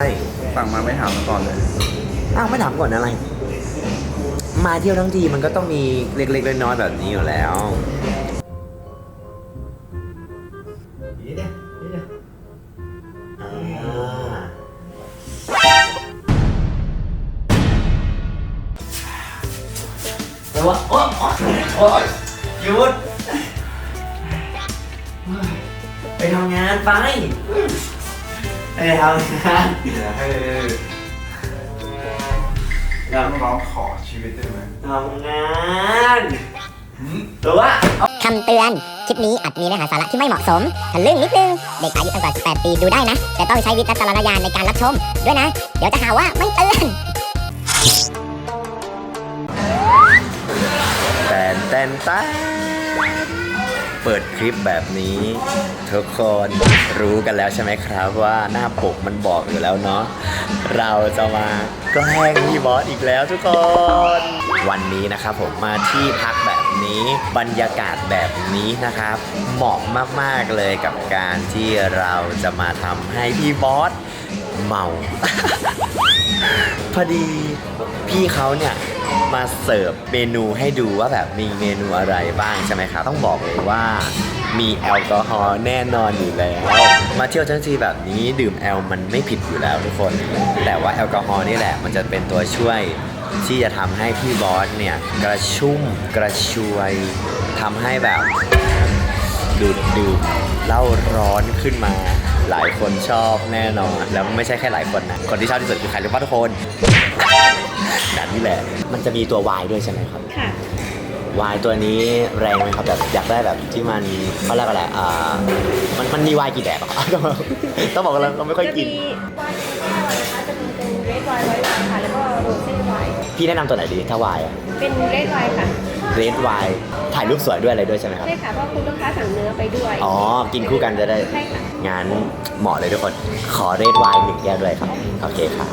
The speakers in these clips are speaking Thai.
ใช่สั่งมาไม่ถามมาก่อนเลย อ้าวไม่ถามก่อนอะไร มาเที่ยวทั้งทีมันก็ต้องมีเล็กๆน้อยๆแบบนี้อยู่แล้วนี่เดียนี่เดียวอ่าแต่ว่าโอ๊ยโอ๊ยโอ๊ยหยุดไปทำงานไป ไปทำงานเดี๋ยวให้อยากร้องขอชีวิตได้ไหมทำงานตัวคำเตือน คลิปนี้อาจมีเนื้อหาสาระที่ไม่เหมาะสมทะลึ่งนิดนึง เด็กอายุต่ำกว่า 18 ปีดูได้นะ แต่ต้องใช้วิจารณญาณในการรับชม ด้วยนะ เดี๋ยวจะหาว่าไม่เตือนแตนแตนแตน เปิดคลิปแบบนี้ ทุกคนรู้กันแล้วใช่ไหมครับว่าหน้าปกมันบอกอยู่แล้วเนาะเราจะมาแกล้งพี่บอสอีกแล้วทุกคน วันนี้นะครับผมมาที่พักแบบนี้บรรยากาศแบบนี้นะครับ เหมาะมากๆเลยกับการที่เราจะมาทำให้พี่บอสเมา พอดีพี่เขาเนี่ย มาเสิร์ฟเมนูให้ดูว่าแบบมีเมนูอะไรบ้างใช่ไหมครับต้องบอกเลยว่ามีแอลกอฮอล์แน่นอนอยู่แล้ว มาเที่ยวทั้งทีแบบนี้ดื่มแอลมันไม่ผิดอยู่แล้วทุกคน แต่ว่าแอลกอฮอล์นี่แหละมันจะเป็นตัวช่วยที่จะทำให้พี่บอสเนี่ยกระชุ่มกระชวยทำให้แบบดูดดื่มเหล้าร้อนขึ้นมา หลายคนชอบแน่นอน แล้วไม่ใช่แค่หลายคนนะ คนที่ชอบที่สุดคือใครรู้ป่ะทุกคน นั่นนี่แหละ มันจะมีตัววายด้วยใช่ไหมครับค่ะวายตัวนี้แรงไหมครับแบบอยากได้แบบที่มันเขาเรียกอะไรอ่ามันมันมีวายกี่แบบอะต้องบอกกันแล้วเราไม่ค่อยจะกินมีวายที่ห้านะคะจะมีเป็นเรดไวน์ไวน์ค่ะแล้วก็โรเซ่ไวน์พี่แนะนำตัวไหนดีถ้าวายอะเป็นเรดไวน์ค่ะ เรดวายถ่ายรูปสวยด้วยอะไรด้วยใช่ไหมครับ ใช่ค่ะเพราะคุณลูกค้าสั่งเนื้อไปด้วย อ๋อ กินคู่กันจะได้ ใช่ค่ะงานเหมาะเลยทุกคน ขอเรดไวน์หนึ่งแก้วด้วยครับ โอเคครับ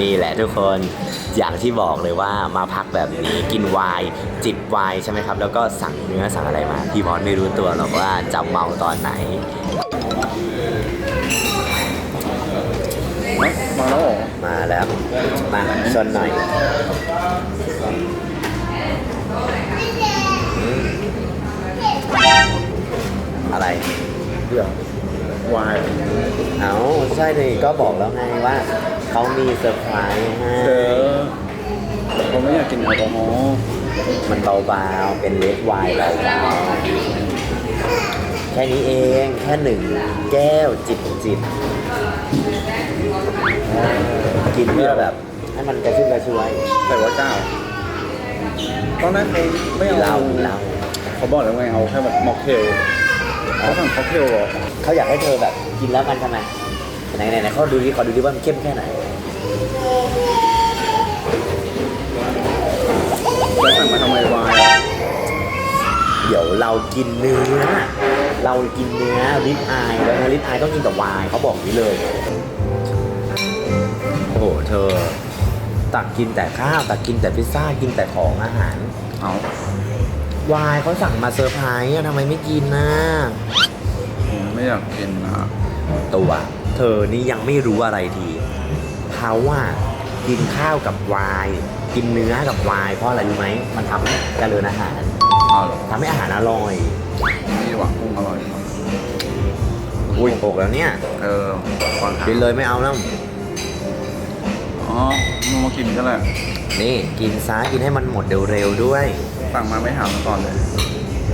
นี่แหละทุกคน อย่างที่บอกเลยว่ามาพักแบบนี้กินไวน์จิบไวน์ใช่ไหมครับ แล้วก็สั่งเนื้อสั่งอะไรมา พี่บอสไม่รู้ตัวหรอกว่าจะเมาตอนไหน มาแล้วเหรอมาแล้ว มาชนหน่อย อืมอะไร เดี๋ยววายเอาใช่เลยก็บอกแล้วไงว่าเขามีเซอร์ไพรส์ให้ เธอผมไม่อยากกินแอลกอฮอล์มันเบาๆเป็นเลดไวน์เบาๆแค่นี้เองแค่หนึ่งแก้วจิบจิบเออกินเพื่อแบบ ให้มันกระชุ่มกระชวย ใส่ว่าเก้า ตอนแรกเขาไม่กินเหล้าเอากินเหล้าเขาบอกแล้วไงเอาแค่แบบม็อกเทลเขาสั่งค็อกเทลเหรอเขาอยากให้เธอแบบกินแล้วมันทำไมไหนไหนไหนเขาดูดิขอดูดิว่ามันเข้มแค่ไหนจะสั่งมาทำไมวายอะเดี๋ยวเรากินเนื้อ เรากินเนื้อลิปอายแล้วนะลิปอายต้องกินกับไวน์เขาบอกนี้เลย โอ้โหเธอ ตักกินแต่ข้าวตักกินแต่พิซซ่ากินแต่ของอาหารเอาวายเขาสั่งมาเซอร์ไพรส์อะทำไมไม่กินนะไม่อยากกินนะตัวเธอนี่ยังไม่รู้อะไรทีเขาว่ากินข้าวกับวาย กินเนื้อกับวายเพราะอะไรรู้ไหมมันทำให้เจริญอาหารเอาเหรอทำให้อาหารอร่อยนี่หวังกุ้งอร่อยครับอุ้ยหกแล้วเนี่ย เออก่อนหากินเลยไม่เอาแล้ว อ๋อมึงมากินกันแหละนี่กินซะกินให้มันหมดเร็วๆด้วย สั่งมาไม่ถามมาก่อนเลย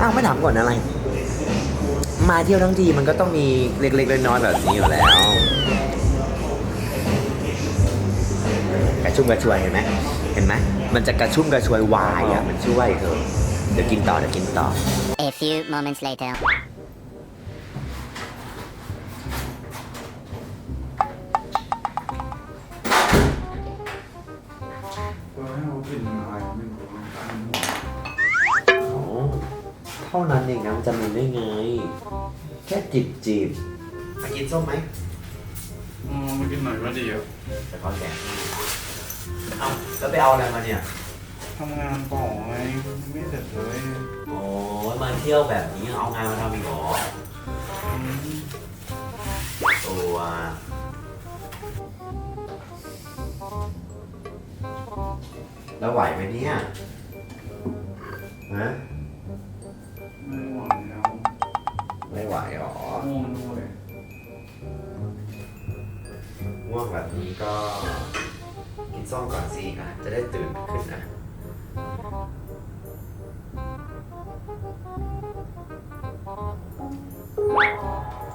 อ้าวไม่ถามก่อนอะไร มาเที่ยวทั้งทีมันก็ต้องมีเล็กๆน้อยๆแบบนี้อยู่แล้วกระชุ่มกระชวยเห็นไหมเห็นไหมมันจะกระชุ่มกระชวยวายอะมันช่วยเธอเดี๋ยวกินต่อเดี๋ยวกินต่อ A few moments later แค่จีบจีบมากินส้มไหมอืมมากินหน่อยก็ดีอะแต่เขาแก่เอาแล้วไปเอาอะไรมาเนี่ยทำงานต่อไงไม่เสร็จเลยโอ้ยมาเที่ยวแบบนี้เอางานมาทำอีกเหรอตัวแล้วไหวไหมเนี่ยฮะ ก็กินส้มก่อนสิอะ จะได้ตื่นขึ้นนะ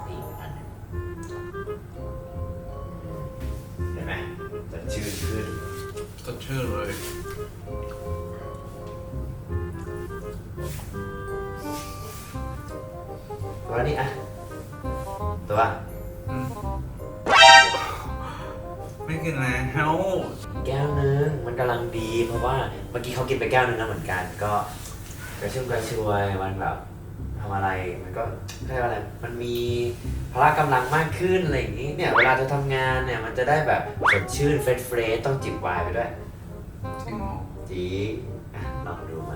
อีกอันหนึ่งเห็นไหมจะชื่นขึ้น สดชื่นเลยตัวนี้อะ กินแล้วแก้วนึงมันกำลังดี เพราะว่าเมื่อกี้เขากินไปแก้วนึงแล้วเหมือนกัน ก็กระชุ่มกระชวยมันแบบทำอะไรมันก็เรียกว่าอะไรมันมีพละกำลังมากขึ้นอะไรอย่างนี้เนี่ยเวลาเธอทำงานเนี่ยมันจะได้แบบสดชื่นเฟรชเฟรชต้องจิบไวน์ไปด้วยจริงเหรอจริงอะลองดูมา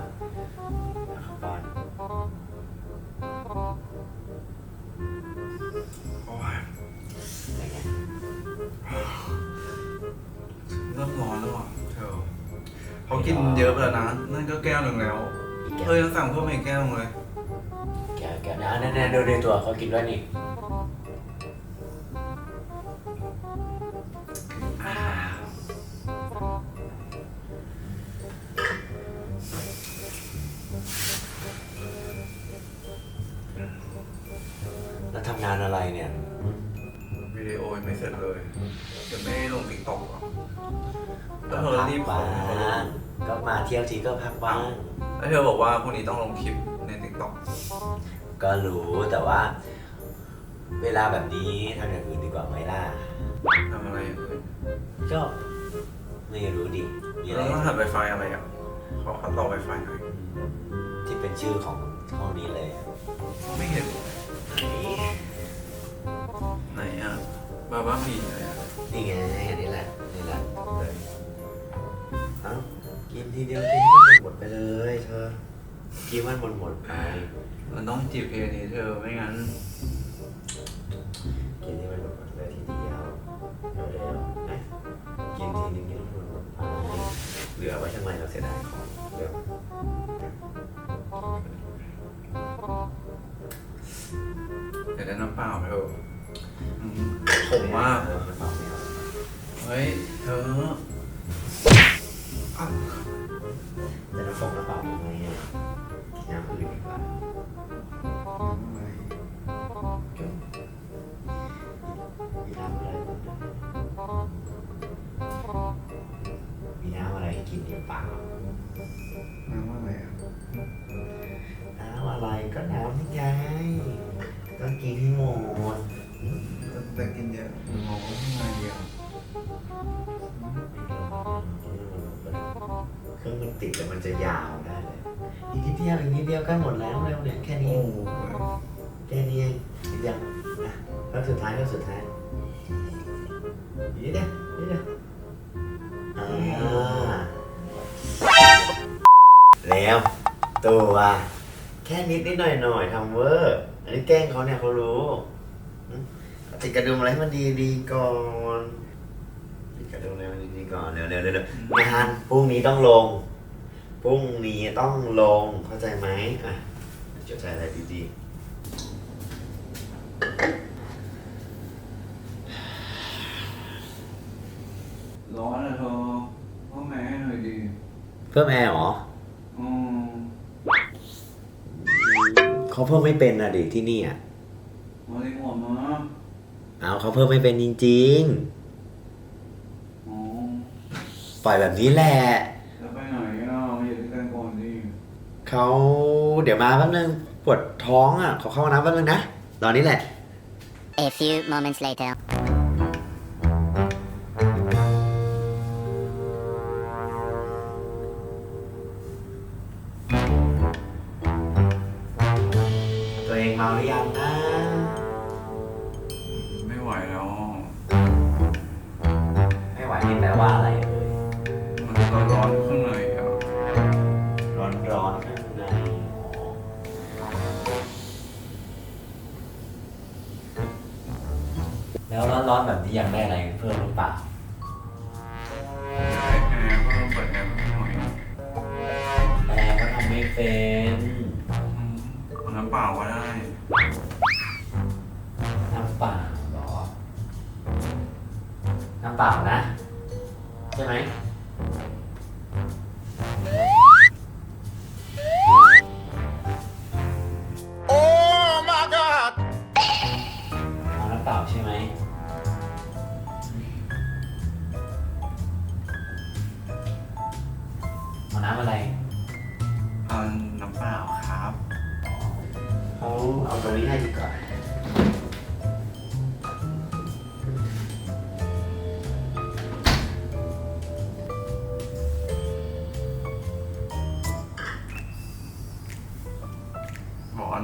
เอา เขากินเยอะไปแล้วนะ นั่นก็แก้วหนึ่งแล้ว อีกแก้วเฮ้ยต้องสั่งเพิ่มอีกแก้วหนึงเลย แก้วแก้วนะแน่ๆดูในตัวเขากินด้วยนี่อ่าแล้วทำงานอะไรเนี่ย วิดีโอยังไม่เสร็จเลย เดี๋ยวไม่ได้ลงติ๊กต็อกอะแล้วเธอพักรีบบ้าส่งให้เขาดูงก็มาเที่ยวทีก็พักบ้าง แล้วเธอบอกว่าพรุ่งนี้ต้องลงคลิปในติ๊กต็อกก็รู้แต่ว่า เวลาแบบนี้ทำอย่างอื่นดีกว่าไหมล่ะ ทำอะไรอย่างอื่นก็ไม่รู้ดิ มีอะไรแล้วรหัสไวไฟอะไรอะเขาเขาต่อไวไฟหน่อยที่เป็นชื่อของห้องนี้เลยไม่เห็นไหนไหนอะบาบ้าบีอะไรอะนี่ไง กินมันหมดหมดๆไปมันต้องจีบเพลงนี้เธอไม่งั้นกินให้มันหมดหมดๆเลยทีเดียวเร็วๆนะกินทีนึงกินให้มันหมดไปเหลือไว้ทำไมเราเสียดายของเดี๋ยวเดี๋ยวได้น้ำเปล่าเธออืมผมมากเออมันเปล่าไม่เอาเฮ้ยเธอำอะไรให้กินดีเปล่าน้ำอะไรอะน้ำอะไรก็น้ำนี่ไงต้องกินให้หมดแต่กินเยอะงงว่าทำไงดีอะเครื่องมันติดแต่มันจะยาวได้เลยอีกนิดเดียวอีกนิดเดียวก็หมดแล้วเร็วเนี่ยแค่นี้โอ้แค่นี้เองอีกอย่างอะแล้วสุดท้ายก็สุดท้ายอีกนิดเดียวนิดเดีย ตัวแค่นิดนิดหน่อยหน่อยทำเวอร์อันนี้แกล้งเขาเนี่ยเขารู้อืมติดกระดุมอะไรให้มันดีดีๆก่อนติดกระดุมอะไรให้มันดีดีๆก่อนเร็วเร็วเร็วเร็วงานพรุ่งนี้ต้องลงพรุ่งนี้ต้องลงเข้าใจไหมอะจดใจอะไรดีๆร้อนอะเธอพ่อแม่ให้หน่อยดีเพิ่มแอร์เหรออื เขาเพิ่มไม่เป็นนะดิที่นี่อะมาดีกว่ามาเอาเขาเพิ่มไม่เป็นจริง อ๋อๆ ปล่อยแบบนี้แหละ แล้วไปไหนอะมาอยู่ด้วยกันก่อนดิเขาเดี๋ยวมาแป๊บนึงปวดท้องอะขอเข้าห้องน้ำแป๊บนึงนะ ตอนนี้แหละ A few moments later ี่แปลว่าอะไรเอ่ยมันก็ร้อนข้างในครับร้อนร้อนข้างในแล้วร้อนร้อนแบบนี้ยังได้อะไรเพิ่มหรือเปล่าได้แอร์ก็ต้อเปิดแอร์เพิ่มหน่อยแอร์ก็ทำไม่เป็นอืน้ำเปล่าก็ได้น้ำเปล่าหรอน้ำเปล่านะ ช่ไหมเอาน้ำเปล่าใช่ไหมเอาน้ำอะไรเอาน้ำเปล่าครับ เขาเอาตัวนี้ให้ดีกว่า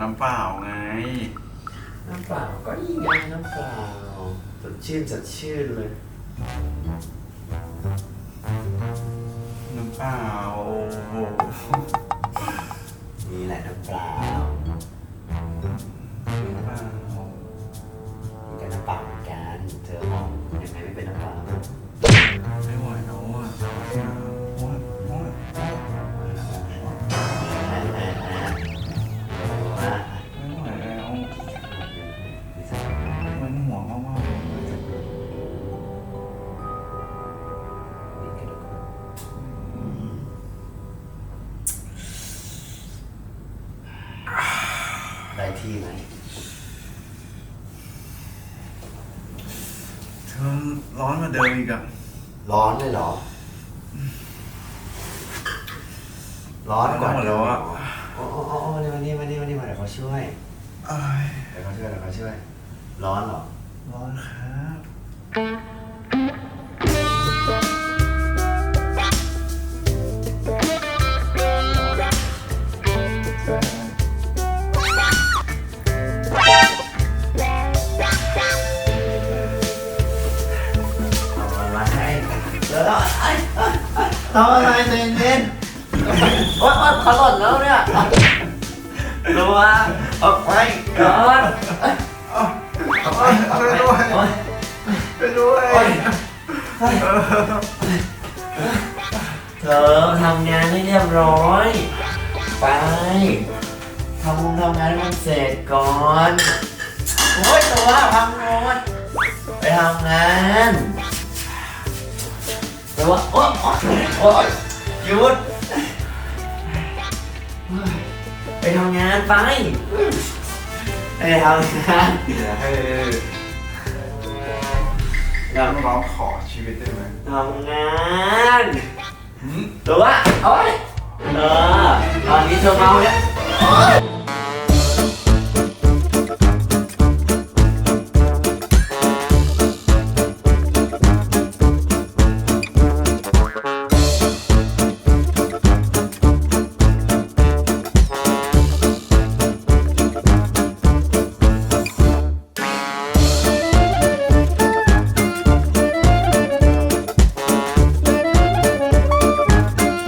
น้ำเปล่าไง น้ำเปล่าก็นี่ไงน้ำเปล่าสดชื่นสดชื่นเลย น้ำเปล่า ที่ไหมเธอร้อนกว่าเดิมอีกอะร้อนเลยเหรอ ร้อนกว่าหมดแล้วอะโอ้โอ้โอ้โอ้นี่มานี่มานี่มานี่มาเดี๋ยวเขาช่วยเอ้ยเดี๋ยวเขาช่วยเดี๋ยวเขาช่วย ร้อนเหรอ ร้อนครับ ทำอะไรเย็นเย็นโอ๊ยโอ๊ยเขาหล่นแล้วเนี่ยดูว่าออกไปก่อนเอ้ยเอาไปด้วยไปด้วยโอ๊ยเธอทำงานให้เรียบร้อย ไปทำงานทำงานให้มันเสร็จก่อนโอ๊ยตัวพังหมดไปทำงาน ตัวโอ๊ยโอ๊ยโอ๊ยหยุดไปทำงานไปไปทำงานเดี๋ยวให้อยากร้องขอชีวิตได้ไหมทำงานหืมตัวโอ๊ยเออตอนนี้เธอเมาเนี่ย